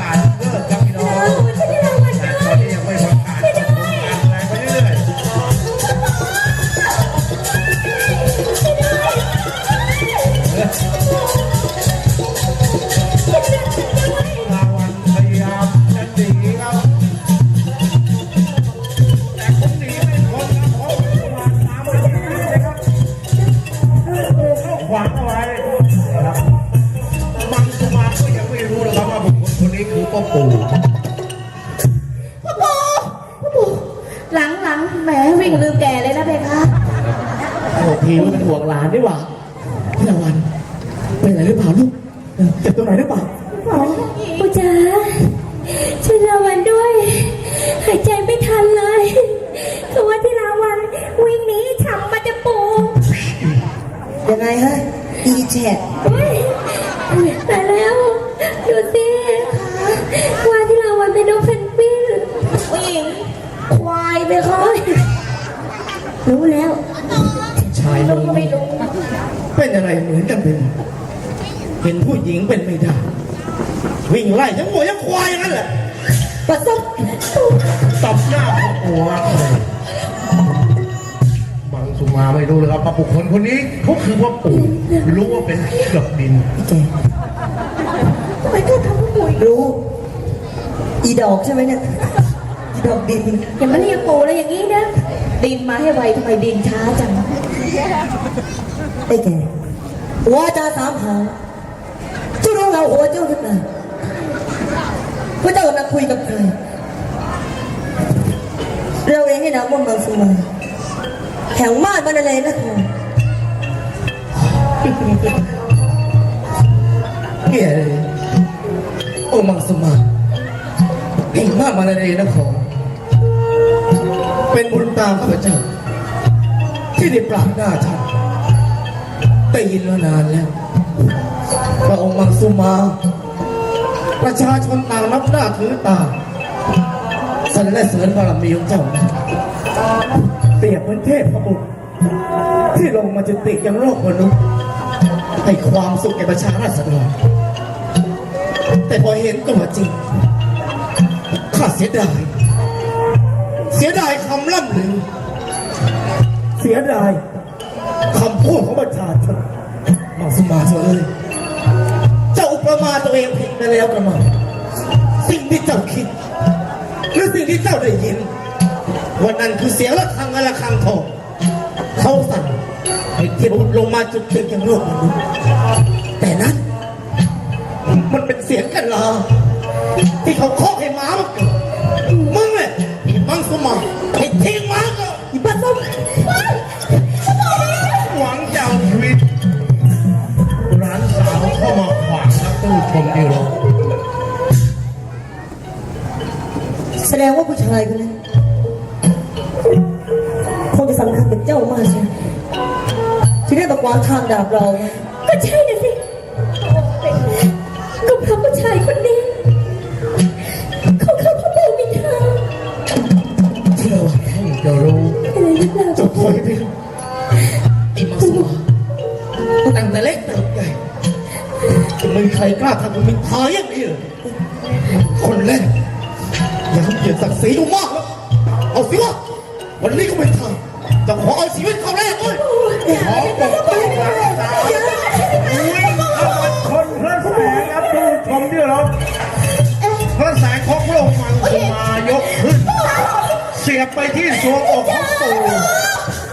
การ พ่อปู่ปูปูหลังหลังแหมวิ่งลืมแก่เลยนะเบคะโอ้พีมันห่วงหลานดีกว่าพี่ตะวันเป็นอะไรหรือเปล่าลูกเจ็บตรงไหนหรือเปล่าปูจ๋าช่วยลาวันด้วย หายใจไม่ทันเลยคือว่าที่ลาวันวิ่งหนีฉับมาจะปูยังไงฮะอีเจ็ดตายแล้ว ดูสิ ชายลูน้กองก็ไม่รู้เป็นอะไรเหมือนกันเป็นเห็นผู้หญิงเป็นไม่ได้วิ่งไล่ยังหัวยังควายอย่างนั้นแหละประสบตบหน้าหัวบางสุมาไม่รู้เลยครับว่าบุคคลคนนี้เขาคือว่าปู่รู้ว่าเป็นเกือบดินทำไมก็ทำผู้หญิงรู้ อีดอกใช่ไหมเนี่ยอี ดอกดินอย่ามาเรียกปูเลยอย่างนี้นะ ดินมาให้ไวทำไมดินช้าจังไอ้แกว่าจาสามหางเจ้ารู้เราหัวเจ้าหรือเปล่าพระเจ้ากำลังคุยกับใครเราเองให้นามว่ามังสุมาแห่งมาดบรรเลงนะครเฮ้ยโอ้มังสมาเก่งมากมาเลยนะขอ เป็นบุญตามข้าพเจ้า ที่ได้ปราบหน้าท่านได้ยินมานานแล้วพระองค์มังสุมา ประชาชนต่างนับหน้าถือตาสรรเสริญบารมีของเจ้าเปรียบเหมือนเทพพระบุตรที่ลงมาจุติยังโลกมนุษย์ให้ความสุขแก่ประชาราษฎรแต่พอเห็นตัวจริงข้าเสียดาย เสียดายคำล่ำลือ เสียดายคำพูดของประชาชนมังสมาเถอะเลยเจ้าอุปมาตัวเองผิดไปแล้วกระมังสิ่งที่เจ้าคิดหรือสิ่งที่เจ้าได้ยิน วันนั้นคือเสียงระฆังและระฆังทองเขาสั่งให้เทพบุตรลงมาจุดเทียนยังโลกมนุษย์แต่นั้น มันเป็นเสียงกันลาที่เขาเคาะให้ม้ามาเกิดมึง เนี่ยไอ้มังสมาให้ทิ้งม้าก็อีป้าส้มหวังจะเอาชีวิตร้านสาวเข้ามาขวางนักตู้ชมที่เราแสดงว่าผู้ชายคนนั้นคงจะสำคัญกับเจ้ามากใช่ไหมที่ได้มากวางทางดาบเราไว้ก็ใช่นะสิก็เพราะผู้ชายคนนี้ รือเปล่าเจ้าถอยไปเลยไอ้มังสมาตั้งแต่เล็กเติบใหญ่ไม่มีใครกล้าทำกับมินทาอย่างนี้เลยคนแรกอย่าทำเกียรติศักดิ์ศรีกูมากแล้วเอาสิวะวันนี้ก็ไม่ทำจะขอเอาชีวิตเขาแรกเลยขอปกป้องรักษาวิ่งเข้ามาชนพระแสงครับดูชมที่เราพระแสงของพระองค์มังสุมายกขึ้น เสียบไปที่สวงอกของปู่